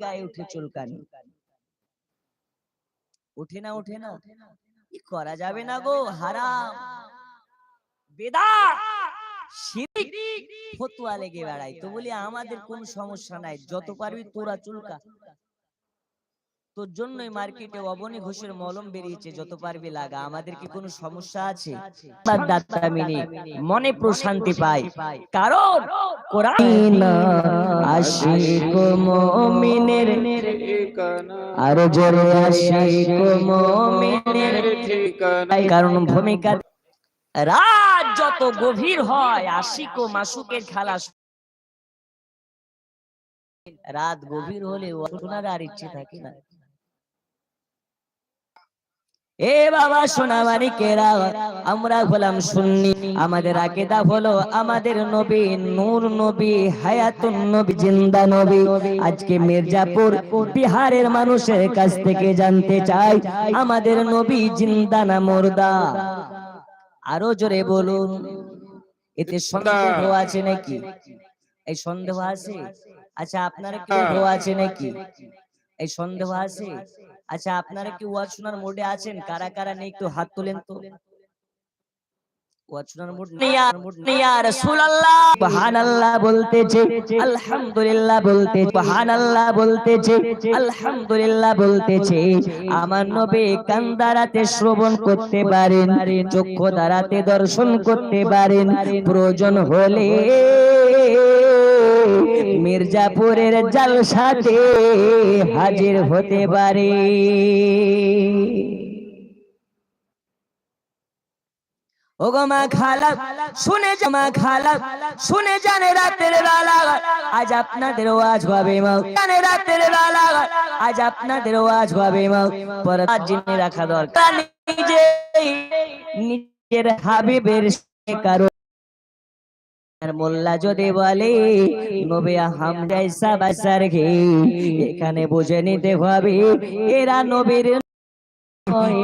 গায়ে উঠে চুলকানি। উঠে না উঠে না কি করা যাবে না গো? হারাম। বেদা! শিরিক! ফতুয়া লেগে বেড়াই। তো বলি আমাদের কোন সমস্যা নাই। যত পারবি তোরা চুলকা। তোর জন্যই মার্কেটে অবনী ঘোষের মলম বেরিয়েছে যত পারবি লাগা। আমাদের কি কোনো সমস্যা আছে? মিনি। প্রশান্তি পাই। কারণ কোরআন আশিক মুমিনের আর জোরে আশিক মুমিনের কারণ ভূমিকা রাত যত গভীর হয় আশিক ও মাসুকের খেলা রাত গভীর হলে শোনার আর ইচ্ছে থাকে না। এ বাবা সোনামারি কেরা আমরা হলাম শুননি আমাদের আকেদা হলো আমাদের নবী নূর নবী হায়াতুন নবী জিন্দা নবী। আজকে মির্জাপুর বিহারের মানুষের কাছ থেকে জানতে চাই আমাদের নবী জিন্দা না মুর্দা? আরও জোরে বলুন। এতে সন্দেহ আছে নাকি? এই সন্দেহ আছে? আচ্ছা আপনার কি সন্দেহ আছে নাকি? এই সন্দেহ আছে? আচ্ছা আপনারা কি ওয়াজ শোনার মোডে আছেন? কারা কারা নেই একটু হাত তোলেন তো। বলতেছে আলহামদুলিল্লাহ বলতেছে আলহামদুলিল্লাহ বলতেছে আমার নবী কান দ্বারাতে শ্রবণ করতে পারেন চক্ষু দ্বারাতে দর্শন করতে পারেন প্রয়োজন হলে মির্জাপুরের জালসাতে হাজির হতে পারে। ওগো মা খালা শুনে খালা শুনে জানে রাতের আজ আপনাদের ওয়াজ হবে মা জানে রাতের বেলা, আজ আপনাদের ওয়াজ হবে মা পরে জিনে রাখা দরকার। নিজে নিজের হাবিবের কারও মোল্লা যদি বলে ঘে এখানে বুঝে নিতে হবে, এরা নবীর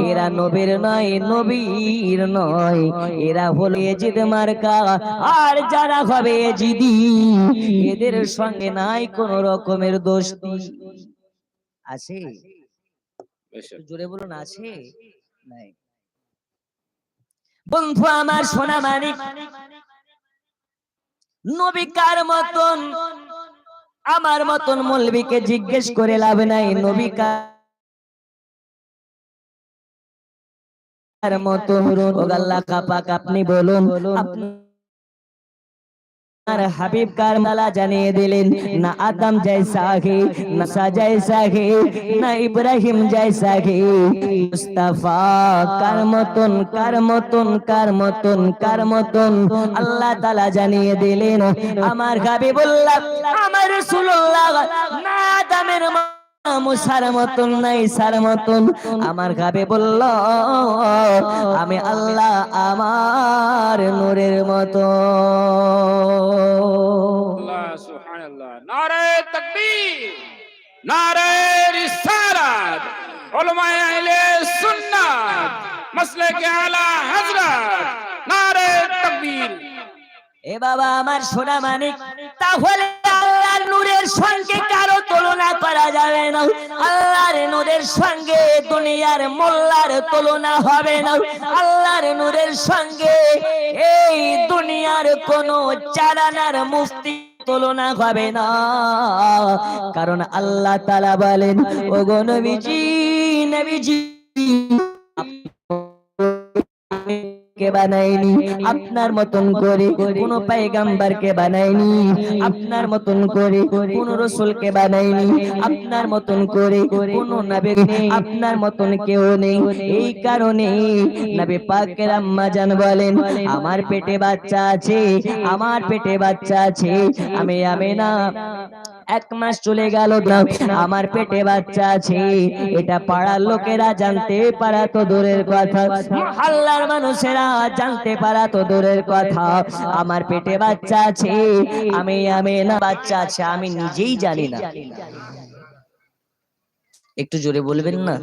এরা নবীর নয় নবীর নয়। এরা হলো এজিদ মার্কা, আর যারা হবে এজিদি, এদের সঙ্গে নাই কোন রকমের দোস্তি। আছে? জোরে বলুন, আছে? নাই। বন্ধু আমার সোনা মানিক নবী কার মতন, আমার মতন মলবিকে জিজ্ঞেস করে লাভ নাই নবী কার মতন আল্লাহ বলুন, আপনি আপনার হাবিব কার মালা জানিয়ে দিলেন, না আদম জৈসা হে, না সাজাই জৈসা না ইব্রাহিম জৈসা হে, মুস্তাফা কার মতন কার মতন কার মতন কার মতন? আল্লাহ তাআলা জানিয়ে দিলেন, আমার হাবিবুল্লাহ, আমার রাসূলুল্লাহ, না আদমের মতন নাই সার মতন। আমার গাবে বলল আমি আল্লাহ আমার নূরের মতো। এ বাবা আমার সোনা মানিক তাহলে আল্লাহর নূরের সঙ্গে কারও তুলনা করা যাবে না। আল্লাহর নূরের সঙ্গে দুনিয়ার মোল্লার তুলনা হবে না। আল্লাহর নূরের সঙ্গে এই দুনিয়ার কোন চালানার মুফতি তুলনা হবে না। কারণ আল্লাহ তালা বলেন ও নবীজি নবীজি কে বানাইনি। আপনার মতন করে কোন পাইগাম্বার কে বানাইনি। আপনার মতন করে কোন রসুল কে বানাইনি। আপনার মতন করে কোন নবী আপনার মতন কেউ নেই। এই কারণে নবী পাকের আম্মা জান বলেন আমার পেটে বাচ্চা আছে আমার পেটে বাচ্চা আছে আমি আমি না এক মাস চলে গেল না আমার পেটে বাচ্চা আছে। এটা পাড়ার লোকেরা জানতে পারা তো দূরের কথা। মহল্লার মানুষেরা জানতে পারা তো দূরের কথা। আমার পেটে বাচ্চা আছে। আমি আমি না বাচ্চা আছে আমি নিজেই জানি না। একটু জোরে বলবেন না?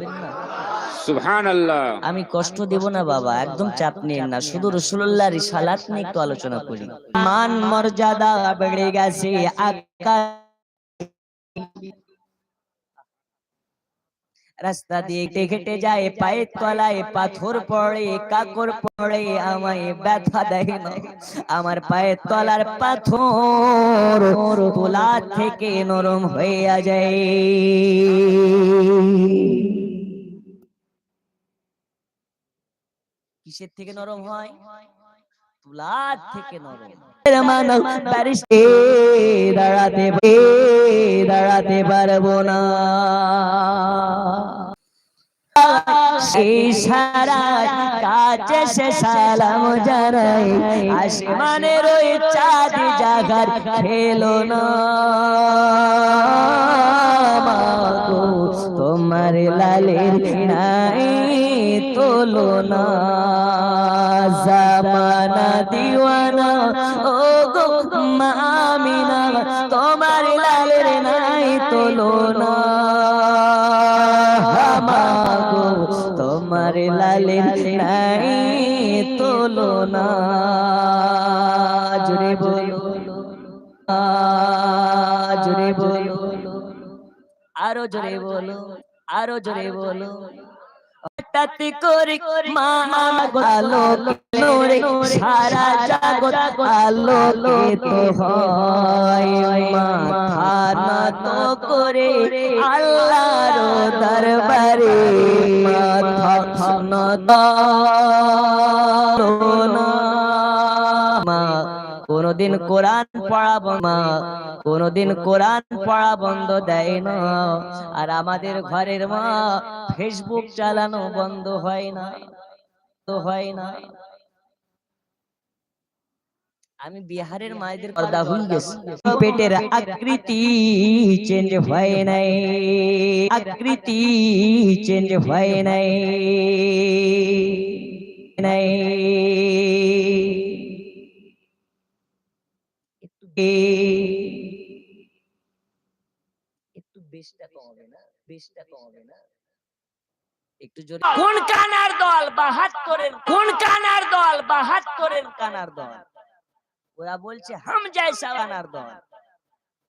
আমি কষ্ট দেব না বাবা একদম চাপ নিন না। শুধু রসুল্লাহ রিসালাত নিয়ে একটু আলোচনা করি। মান মর্যাদা বেড়ে গেছে আকাশ রাস্তা দিয়ে হেঁটে যায় পায়ের তলায় পাথর পড়ে কাকর পড়ে আমায় ব্যথা দেয় না। আমার পায়ের তলার পাথর তোলা থেকে নরম হয়ে যায়। কিসের থেকে নরম হয়? তুলার থেকে নরম। মানব বারিশে দাঁড়াতে এ দাঁড়াতে পারব না। সেই সারা কাছে সে সালাম জানাই আসমানের ওই চাঁদ জাগার খেলো না। তোমার লালের নাই তোলো না জামানা দিওয়ানা ও গো মামিনা, তোমার লালের নাই তোলো না তোমার লালের নাই তোলো না বলো। জুড়ে বলো। আরও জোরে বলো। আরও জোরে বলো। হঠাৎ করে মা আলো নোরে সারা জগৎ তো হয়। মাথা তো করে আল্লাহর দরবারে মাথা নত কোনদিন কোরআন পড়া মা কোনদিন কোরআন পড়া বন্ধ দেয় না। আর আমাদের ঘরের মা ফেসবুক চালানো বন্ধ হয় না। তো হয় না। আমি বিহারের মায়েদের পর্দা হয়ে গেছি। পেটের আকৃতি চেঞ্জ হয় নাই। আকৃতি চেঞ্জ হয় নাই। নাই। একটু একটু বেশটা কম হবে না বেশটা কম হবে না একটু জোরে কোন কানার দল বাহাত্তরের কোন কানার দল বাহাত্তরের কানার দল ওরা বলছে হাম জয়সা কানার দল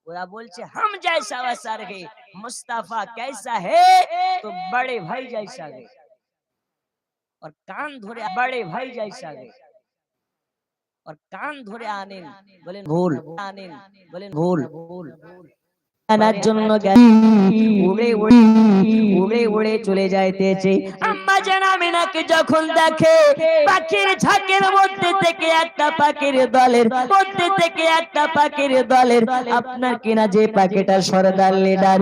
ওরা বলছে হাম जैसा वसर है मुस्तफा कैसा है तो बड़े भाई जैसा है और कान धरे बड़े भाई जैसा है ওর কান ধরে আনেন বলেন ভুল আনেন বলেন ভুল ভুল আনার জন্য উড়ে উড়ে উড়ে উড়ে চলে যাইতেছে আম্মা যখন দেখে পাখির ঝাঁকের মধ্যে থেকে একটা পাখির দলের মধ্যে থেকে একটা পাখির দলের আপনার কিনা যে পাখিটা সরদার লিডার